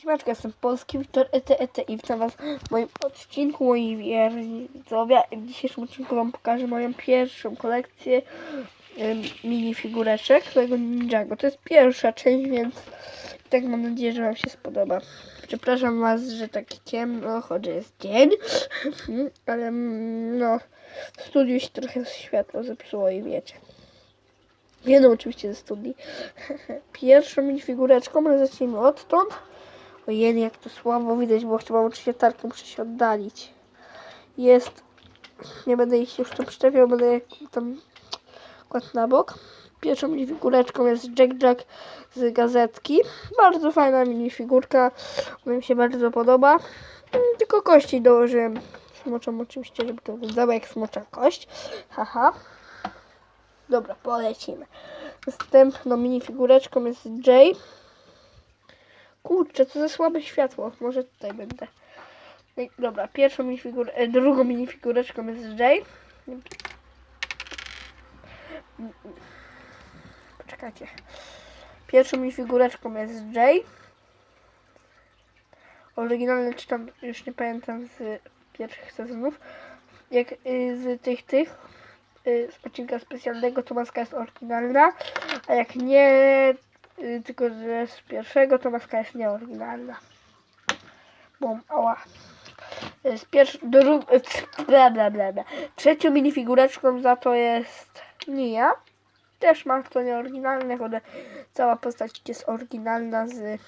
Siemaneczko, jestem polski Wiktor Ete Ete i witam was w moim odcinku, moi widzowie. W dzisiejszym odcinku wam pokażę moją pierwszą kolekcję em, minifigureczek swojego Ninjago. To jest pierwsza część, więc tak mam nadzieję, że wam się spodoba. Przepraszam was, że tak ciemno, choć jest dzień, ale mm, no w studiu się trochę światło zepsuło i wiecie. Jedną oczywiście ze studii. Pierwszą minifigureczką, ale zacznijmy odtąd. Ojej, jak to słabo widać, bo chyba oczywiście tarkę muszę się oddalić. Jest, nie będę ich już tu przyczepiał, będę tam kładł na bok. Pierwszą minifigureczką jest Jack Jack z gazetki. Bardzo fajna minifigurka, ona mi się bardzo podoba. Mm, Tylko kości dołożyłem. Smoczą oczywiście, żeby to wyglądało jak smocza kość. Haha. Dobra, polecimy. Następną minifigureczką jest Jay. Kurczę, co za słabe światło. Może tutaj będę. Ej, Dobra, pierwszą minifigurę, e, drugą minifigureczką jest Jay. Poczekajcie. Pierwszą minifigureczką jest Jay. Oryginalne czytam, już nie pamiętam z pierwszych sezonów. Jak y, z tych, tych, y, z odcinka specjalnego, to maska jest oryginalna, a jak nie, tylko że z pierwszego, to maska jest nieoryginalna. Bum, ała. Y, Z pierwszy, dru, y, bla, bla, bla. Trzecią minifigureczką za to jest Nia. Też ma to nieoryginalne, ale cała postać jest oryginalna z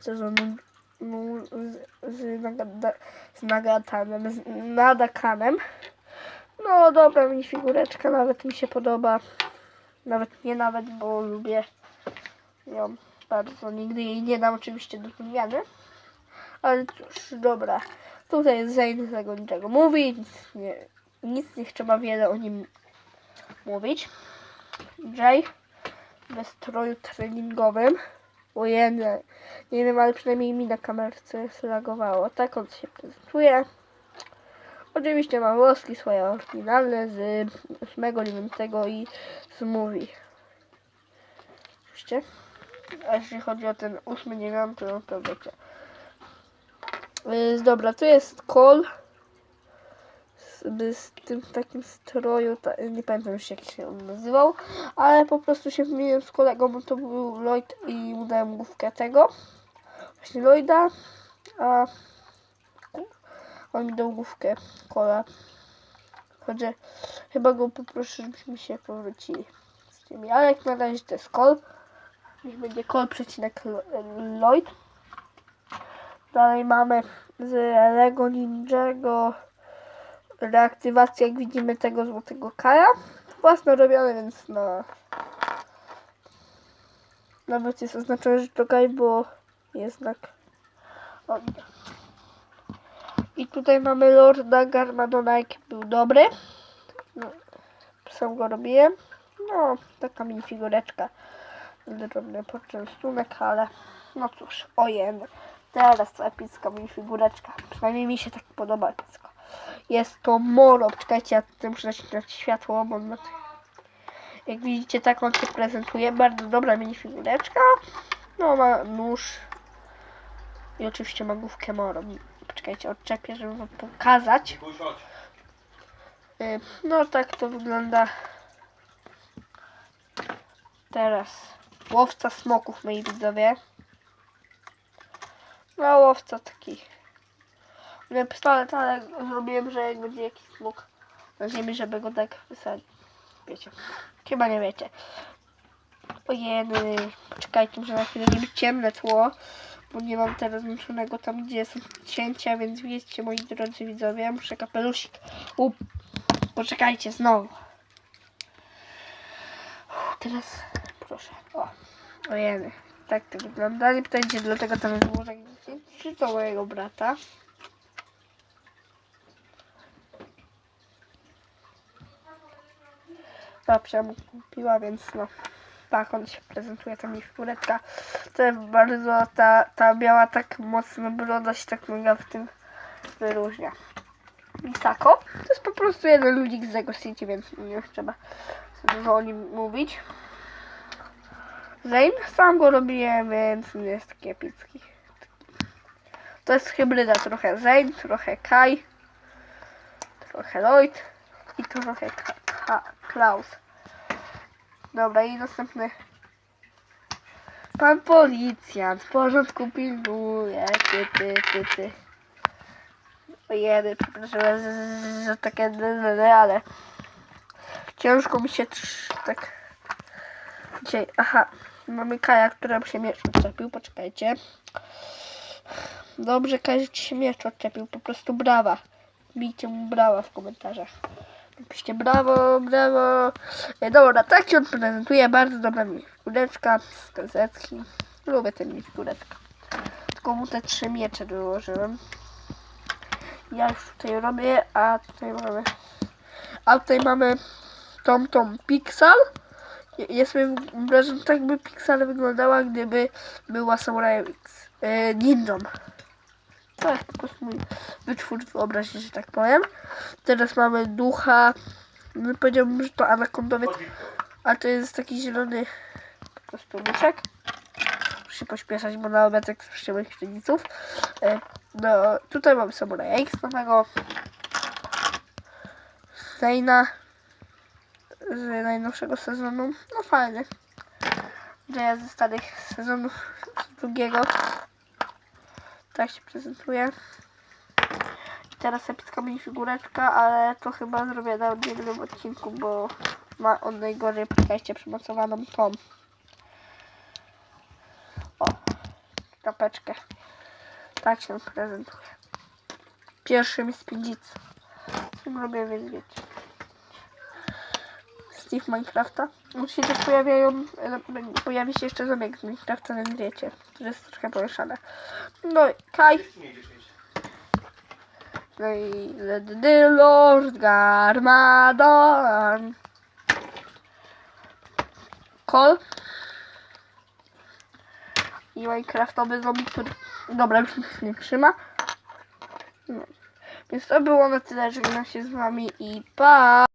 sezonu nu- z, z Nagatanem, z Nadakanem. No dobra minifigureczka, nawet mi się podoba. Nawet nie nawet, bo lubię ją bardzo. Nigdy jej nie dam oczywiście do wymiany. Ale cóż, dobra. Tutaj jest Zayn, tego niczego mówi. Nic nie, nic nie trzeba wiele o nim mówić. Jay w stroju treningowym. Ojej, nie wiem, ale przynajmniej mi na kamerce zreagowało. Tak on się prezentuje. Oczywiście ma włoski swoje oryginalne z 8, 9 i z Movie. Oczywiście. A jeśli chodzi o ten 8, 9, no to wiecie. Yy, dobra, tu jest Cole. Z, z tym takim stroju, ta, nie pamiętam już jak się on nazywał, ale po prostu się wymieniłem z kolegą, bo to był Lloyd i mu dałem główkę tego. Właśnie Lloyda, a on mi dał główkę Cola. Chodzę, chyba go poproszę, żebyśmy się powrócili z tymi, ale jak na razie to jest Col. Niech będzie Col przecinek Lo- Lloyd. Dalej mamy z Lego Ninjago reaktywację, jak widzimy, tego złotego kaja. Własno robione, więc no... Nawet jest oznaczone, że to kaj, bo jest znak. I tutaj mamy Lorda Garmadona, jaki był dobry. No, sam go robiłem. No, taka minifigureczka. Drobny poczęstunek, ale no cóż, ojen. Teraz to epicka minifigureczka. Przynajmniej mi się tak podoba epicko. Jest to Moro. Czekajcie, ja tutaj muszę nacisnąć światło, bo jak widzicie, tak on się prezentuje. Bardzo dobra minifigureczka. No, ma nóż. I oczywiście ma główkę Moro. Poczekajcie, odczepię, żeby wam pokazać. Y, No, tak to wygląda teraz. Łowca smoków, moi widzowie. No, łowca taki. Nie pistolet, ale zrobiłem, że jak będzie jakiś smok na ziemi, żeby go tak wysadzić. Wiecie. Chyba nie wiecie. Ojej, poczekajcie, muszę na chwilę nie ciemne tło, bo nie mam teraz włączonego tam, gdzie są cięcia, więc wiecie, moi drodzy widzowie, muszę kapelusik. Up. Poczekajcie, znowu. Teraz, proszę. O, ojej, tak to wygląda. Nie pytajcie, dlatego tam jest włożek czy to mojego brata. Babcia mu kupiła, więc no. Tak, on się prezentuje, ta mi figureczka. To jest bardzo, ta, ta biała tak mocno broda się tak mega w tym wyróżnia. Misako. To jest po prostu jeden ludzik z Lego City, więc nie trzeba dużo o nim mówić. Zane sam go robiłem, więc nie jest taki epicki. To jest hybryda, trochę Zane, trochę Kai, trochę Lloyd i trochę Ka- Ka- Klaus. Dobra, i następny. Pan policjant w porządku pilnuje. Ty, ty, ty, ty. Ojej, przepraszam za- takie dne, ale ciężko mi się tak dzisiaj. Aha, mamy Kaja, która się miecz odczepił, poczekajcie. Dobrze, Kaj, ci się miecz odczepił, po prostu brawa. Bijcie mu brawa w komentarzach. Napiszcie brawo, brawo. E, Dobra, tak się on prezentuje. Bardzo dobra miniatureczka z gazetki. Lubię te miniatureczka. Tylko mu te trzy miecze dołożyłem. Ja już tutaj robię, a tutaj mamy... A tutaj mamy tą, tą Pixel. Jest mi wrażenie, tak by Pixel wyglądała, gdyby była Samurai X. E, ninją. Jest po prostu mój wytwór wyobraźni, że tak powiem. Teraz mamy ducha. No, powiedziałbym, że to anakondowiec, a to jest taki zielony po prostu duszek. Muszę się pośpieszać, bo na obecek słyszycie moich rodziców. E, No, tutaj mamy Samurai X nowego. Zayna z najnowszego sezonu. No fajny. Jaya ze starych sezonów z drugiego. Tak się prezentuje. I teraz epicka minifigureczka, ale to chyba zrobię na oddzielnym odcinku, bo ma on najgorzej, poczekajcie, przymocowaną tą. O, kapeczkę. Tak się prezentuje. Pierwszy mi z pindzicy. Z tym robię, więc wiecie. Steve Minecrafta. Już się też pojawiają, e, pojawi się jeszcze zabieg z Minecrafta, więc wiecie, to jest trochę pomieszane. No i Kai. No i the Lord Garmadon. Kol. I Minecraftowy zombie, który... Dobra, już nic nie trzyma. No. Więc to było na tyle, żegnam się z wami i pa!